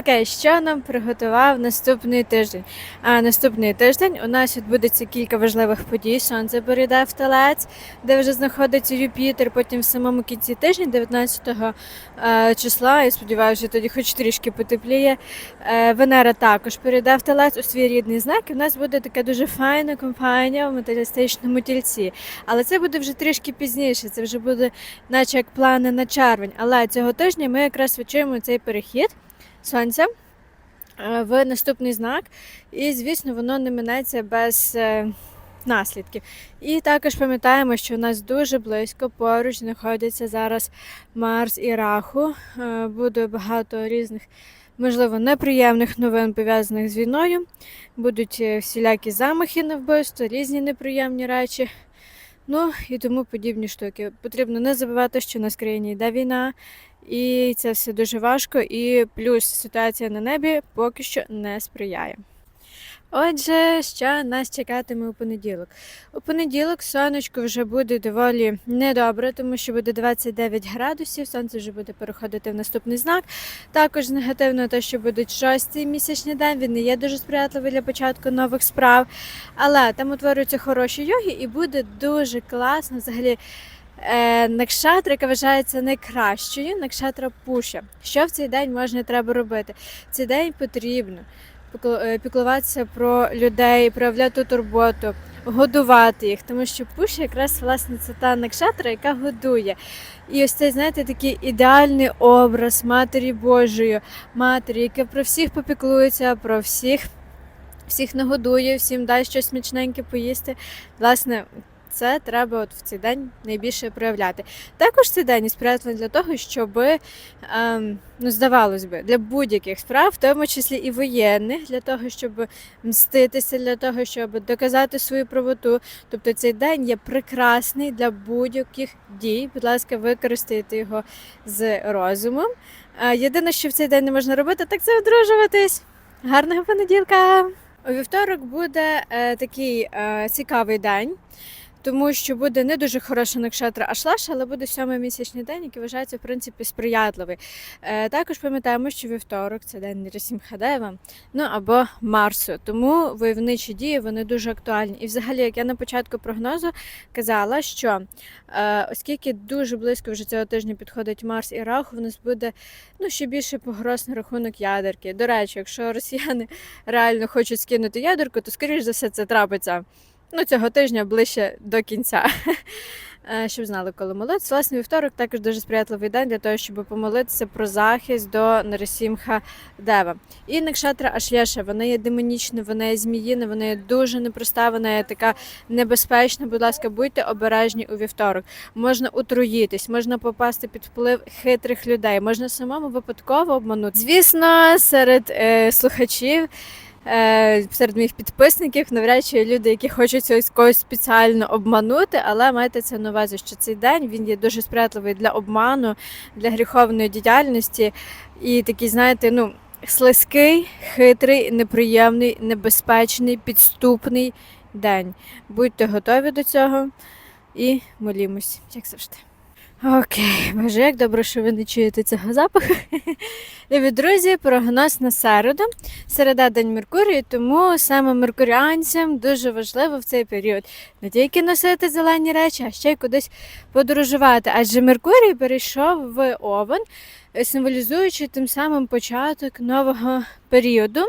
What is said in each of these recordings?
Окей, що нам приготував наступний тиждень? А наступний тиждень у нас відбудеться кілька важливих подій. Сонце перейде в телець, де вже знаходиться Юпітер. Потім в самому кінці тижня, 19 е, числа, я сподіваюся, тоді хоч трішки потепліє. Е, Венера також перейде в телець у свій рідний знак. І в нас буде така дуже файна компанія в матеріалістичному тільці. Але це буде вже трішки пізніше. Це вже буде, наче як плани на червень. Але цього тижня ми якраз відчуємо цей перехід сонця е, в наступний знак, і, звісно, воно не минеться без е, наслідків. І також пам'ятаємо, що у нас дуже близько поруч знаходяться зараз Марс і Раху. Е, Буде багато різних, можливо, неприємних новин пов'язаних з війною. Будуть всілякі замахи на вбивство, різні неприємні речі. Ну і тому подібні штуки. Потрібно не забувати, що у нас в країні йде війна, і це все дуже важко. І плюс ситуація на небі поки що не сприяє. Отже, що нас чекатиме у понеділок? У понеділок сонечко вже буде доволі недобре, тому що буде 29 градусів, сонце вже буде переходити в наступний знак. Також негативно те, що буде шостий місячний день, він не є дуже сприятливий для початку нових справ. Але там утворюються хороші йоги і буде дуже класно взагалі. Е, Накшатра, яка вважається найкращою, накшатра пуша. Що в цей день можна треба робити? В цей день потрібно е, піклуватися про людей, проявляти турботу, годувати їх, тому що пуша якраз власне це та накшатра, яка годує. І ось цей, знаєте, такий ідеальний образ Матері Божої, матері, яка про всіх попіклується, про всіх, всіх нагодує, всім дай щось смачненьке поїсти. Власне, це треба от в цей день найбільше проявляти. Також цей день сприятливий для того, щоб, ем, ну, здавалось би, для будь-яких справ, в тому числі і воєнних, для того, щоб мститися, для того, щоб доказати свою правоту. Тобто цей день є прекрасний для будь-яких дій. Будь ласка, використайте його з розумом. Е, Єдине, що в цей день не можна робити, так це одружуватись. Гарного понеділка! У вівторок буде е, такий е, цікавий день, тому що буде не дуже хороша накшатра Ашлаша, але буде сьомий місячний день, який вважається в принципі сприятливий. Е, також пам'ятаємо, що вівторок це день Нересім ну або Марсу. Тому войовничі дії вони дуже актуальні. І взагалі, як я на початку прогнозу казала, що е, оскільки дуже близько вже цього тижня підходить Марс і Раху, в нас буде ну, ще більше погроз на рахунок ядерки. До речі, якщо росіяни реально хочуть скинути ядерку, то скоріш за все це трапиться ну, цього тижня ближче до кінця. Е, Щоб знали, коли молитися. Власне, вівторок також дуже сприятливий день для того, щоб помолитися про захист до Нарисімха Дева. І Накшатра Ашєша, вона є демонічна, вона є зміїна, вона є дуже непроста, вона є така небезпечна. Будь ласка, будьте обережні у вівторок. Можна отруїтись, можна попасти під вплив хитрих людей, можна самому випадково обманути. Звісно, серед е, слухачів. Е, серед моїх підписників навряд чи є люди, які хочуть ось когось спеціально обманути, але майте це на увазі, що цей день він є дуже сприятливий для обману, для гріховної діяльності і такий, знаєте, ну слизький, хитрий, неприємний, небезпечний, підступний день. Будьте готові до цього і молімось, як завжди. Окей, боже, як добре, що ви не чуєте цього запаху. Любі друзі, прогноз на середу. Середа день Меркурію, тому саме меркуріанцям дуже важливо в цей період не тільки носити зелені речі, а ще й кудись подорожувати. Адже Меркурій перейшов в Овен, символізуючи тим самим початок нового періоду.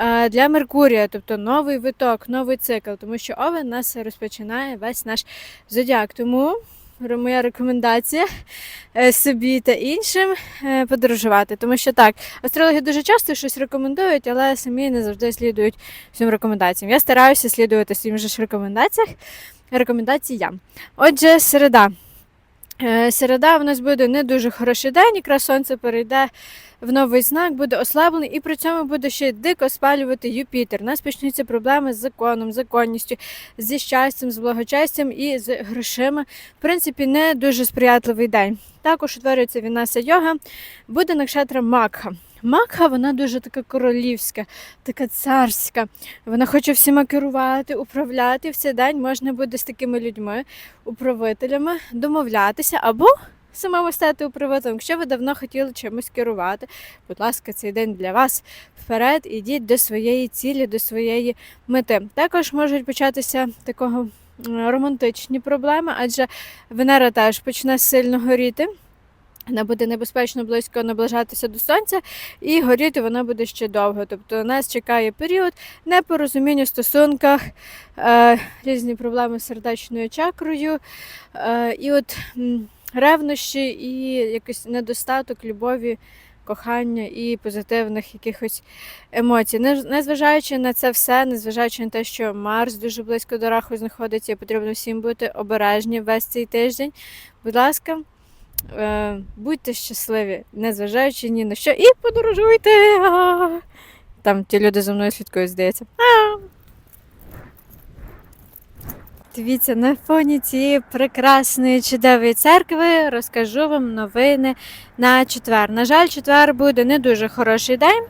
е, Для Меркурія, тобто новий виток, новий цикл, тому що Овен нас розпочинає весь наш зодіак. Тому моя рекомендація е, собі та іншим е, подорожувати. Тому що так, астрологи дуже часто щось рекомендують, але самі не завжди слідують всім рекомендаціям. Я стараюся слідувати своїм же ж рекомендаціях, рекомендаціям. Отже, середа. Е, Середа в нас буде не дуже хороший день, якраз сонце перейде в новий знак, буде ослаблений, і при цьому буде ще дико спалювати Юпітер. У нас почнуться проблеми з законом, законністю, зі щастям, з благочестям і з грошима. В принципі, не дуже сприятливий день. Також утворюється Вінаса йога, буде накшатра Макха. Макха, вона дуже така королівська, така царська. Вона хоче всіма керувати, управляти. В цей день можна буде з такими людьми, управителями, домовлятися або самому стати управителем. Якщо ви давно хотіли чимось керувати, будь ласка, цей день для вас вперед, ідіть до своєї цілі, до своєї мети. Також можуть початися такого романтичні проблеми, адже Венера теж почне сильно горіти. Вона буде небезпечно близько наближатися до сонця, і горіти вона буде ще довго. Тобто нас чекає період непорозуміння в стосунках, е, різні проблеми з сердечною чакрою, е, і от ревнощі, і якийсь недостаток любові, кохання і позитивних якихось емоцій. Незважаючи на це все, незважаючи на те, що Марс дуже близько до раху знаходиться, і потрібно всім бути обережні весь цей тиждень. Будь ласка. Е, будьте щасливі, незважаючи ні на що, і подорожуйте. Там ті люди за мною слідкують, здається. А! Дивіться, на фоні цієї прекрасної чудової церкви розкажу вам новини на четвер. На жаль, четвер буде не дуже хороший день.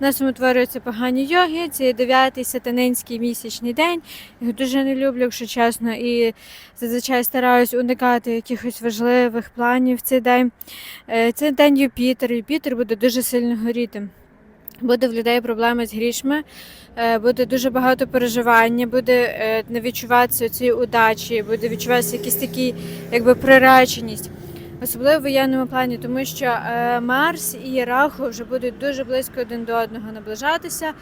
У нас утворюються погані йоги. Це дев'ятий сатанинський місячний день. Їх дуже не люблю, якщо чесно, і зазвичай стараюсь уникати якихось важливих планів в цей день. Е, Це день Юпітер. Юпітер буде дуже сильно горіти. Буде в людей проблеми з грішми, е, буде дуже багато переживання, буде е, не відчуватися цієї удачі, буде відчуватися якісь такі, якби приреченість. Особливо в воєнному плані, тому що е, Марс і Раху вже будуть дуже близько один до одного наближатися,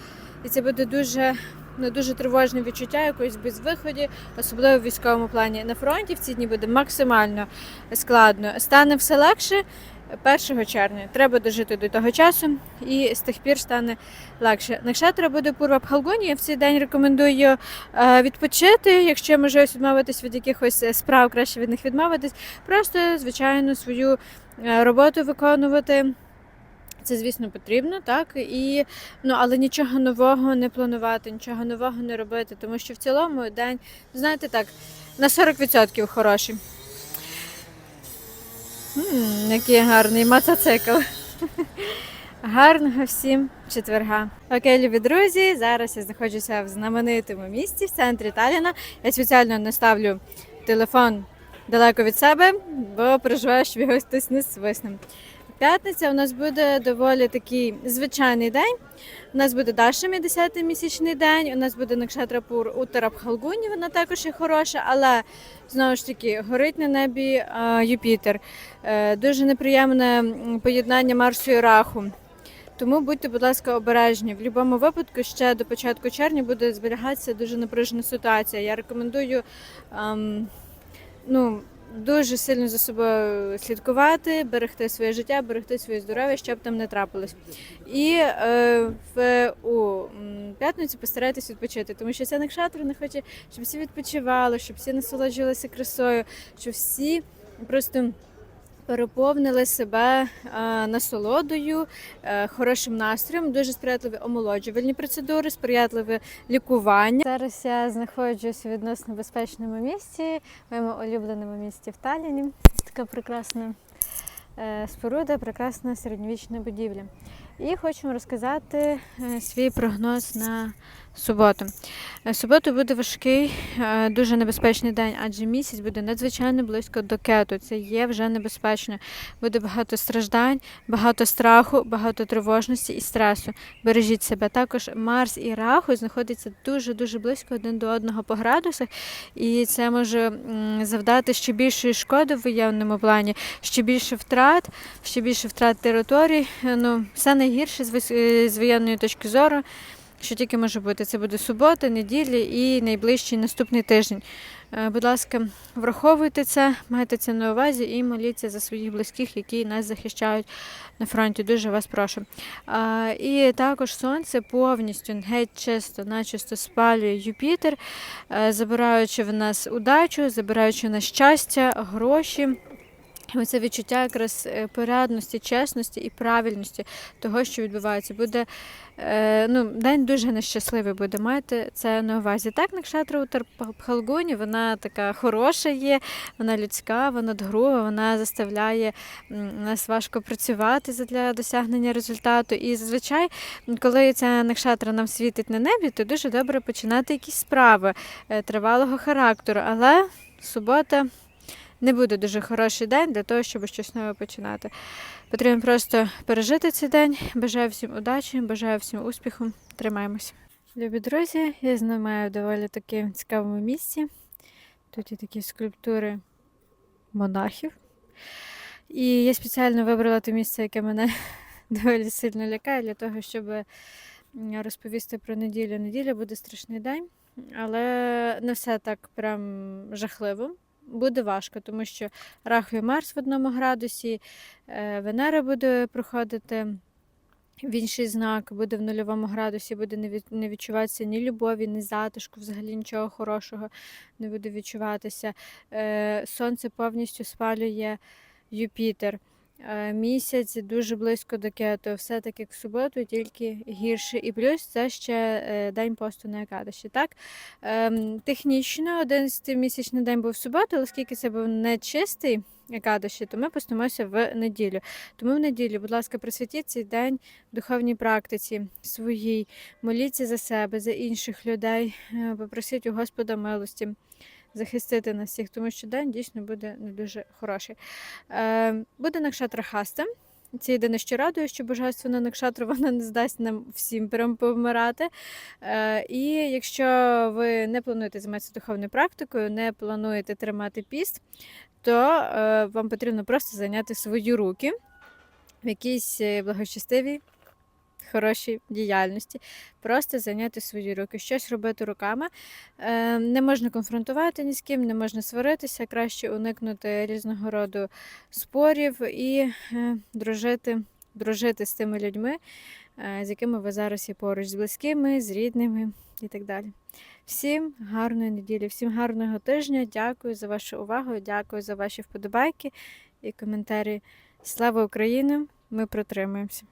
і це буде дуже, ну, дуже тривожне відчуття якоїсь безвиході, особливо в військовому плані. На фронті в ці дні буде максимально складно. Стане все легше 1 червня. Треба дожити до того часу, і з тих пір стане легше. Накшатра буде пурва Пхалгуні. Я в цей день рекомендую е, відпочити. Якщо є можливість відмовитись від якихось е, справ, краще від них відмовитись. Просто, звичайно, свою е, роботу виконувати. Це, звісно, потрібно, так і ну, але нічого нового не планувати, нічого нового не робити, тому що в цілому день, знаєте, так, на 40% хороший. М, який гарний мотоцикл. Гарного всім четверга. Окей, любі друзі. Зараз я знаходжуся в знаменитому місті в центрі Таліна. Я спеціально не ставлю телефон далеко від себе, бо переживаю, що його хтось не свиснув. П'ятниця у нас буде доволі такий звичайний день. У нас буде Дашемі 10 місячний день. У нас буде Накшатрапур Утара Пхалгуні, вона також є хороша, але знову ж таки горить на небі а, Юпітер. Е, Дуже неприємне поєднання Марсу і Раху. Тому будьте, будь ласка, обережні. В будь-якому випадку ще до початку червня буде зберігатися дуже напружена ситуація. Я рекомендую ем, ну, дуже сильно за собою слідкувати, берегти своє життя, берегти своє здоров'я, щоб там не трапилось. І е, в у п'ятницю постарайтесь відпочити, тому що ця накшатра не хоче, щоб всі відпочивали, щоб всі насолоджувалися красою, щоб всі просто переповнили себе е, насолодою, е, хорошим настроєм, дуже сприятливі омолоджувальні процедури, сприятливе лікування. Зараз я знаходжусь у відносно безпечному місці, моєму улюбленому місті в Талліні. Така прекрасна е, споруда, прекрасна середньовічна будівля. І вам розказати свій прогноз на суботу. Е, Суботу буде важкий, е, дуже небезпечний день, адже місяць буде надзвичайно близько до кету. Це є вже небезпечно. Буде багато страждань, багато страху, багато тривожності і стресу. Бережіть себе. Також Марс і Раху знаходяться дуже дуже близько один до одного по градусах, і це може завдати ще більшої шкоди в воєнному плані, ще більше втрат, ще більше втрат територій. Е, Ну, все найгірше з воєнної точки зору. Що тільки може бути, це буде субота, неділі і найближчий наступний тиждень. Е, Будь ласка, враховуйте це, майте це на увазі і моліться за своїх близьких, які нас захищають на фронті. Дуже вас прошу. І також сонце повністю геть чисто, начисто спалює Юпітер, е, забираючи в нас удачу, забираючи на щастя, гроші. Оце відчуття якраз е, порядності, чесності і правильності того, що відбувається. Буде е, ну, день дуже нещасливий буде. Майте це на увазі. Так, Накшатра у Пхалгуні, вона така хороша є, вона людська, вона дгрува, вона заставляє нас важко працювати для досягнення результату. І зазвичай, коли ця накшатра нам світить на небі, то дуже добре починати якісь справи е, тривалого характеру. Але субота не буде дуже хороший день для того, щоб щось нове починати. Потрібно просто пережити цей день. Бажаю всім удачі, бажаю всім успіху. Тримаємося. Любі друзі, я знімаю в доволі таки цікавому місці. Тут є такі скульптури монахів. І я спеціально вибрала те місце, яке мене доволі сильно лякає, для того, щоб розповісти про неділю. Неділя буде страшний день, але не все так прям жахливо. Буде важко, тому що рахує Марс в одному градусі, е, Венера буде проходити в інший знак, буде в нульовому градусі, буде не відчуватися ні любові, ні затишку, взагалі нічого хорошого не буде відчуватися. Е, Сонце повністю спалює Юпітер. Е, Місяць дуже близько до кету, все так як в суботу, тільки гірше. І плюс це ще е, день посту на Екадаші. Так? Ем, Технічно 11 місячний день був в суботу, оскільки це був не чистий то ми постимося в неділю. Тому в неділю, будь ласка, присвятіть цей день духовній практиці своїй, моліться за себе, за інших людей, е, попросіть у Господа милості захистити нас всіх, тому що день дійсно буде не дуже хороший. Е, буде накшатра хаста. Це єдине, що радує, що божественна накшатра вона не здасть нам всім прям повмирати. Е, і якщо ви не плануєте займатися духовною практикою, не плануєте тримати піст, то е, вам потрібно просто зайняти свої руки в якійсь е, благочестивій, хорошій діяльності. Просто зайняти свої руки, щось робити руками. Е, Не можна конфронтувати ні з ким, не можна сваритися, краще уникнути різного роду спорів і е, дружити, дружити з тими людьми, е, з якими ви зараз є поруч, з близькими, з рідними і так далі. Всім гарної неділі, всім гарного тижня. Дякую за вашу увагу, дякую за ваші вподобайки і коментарі. Слава Україні! Ми протримаємося.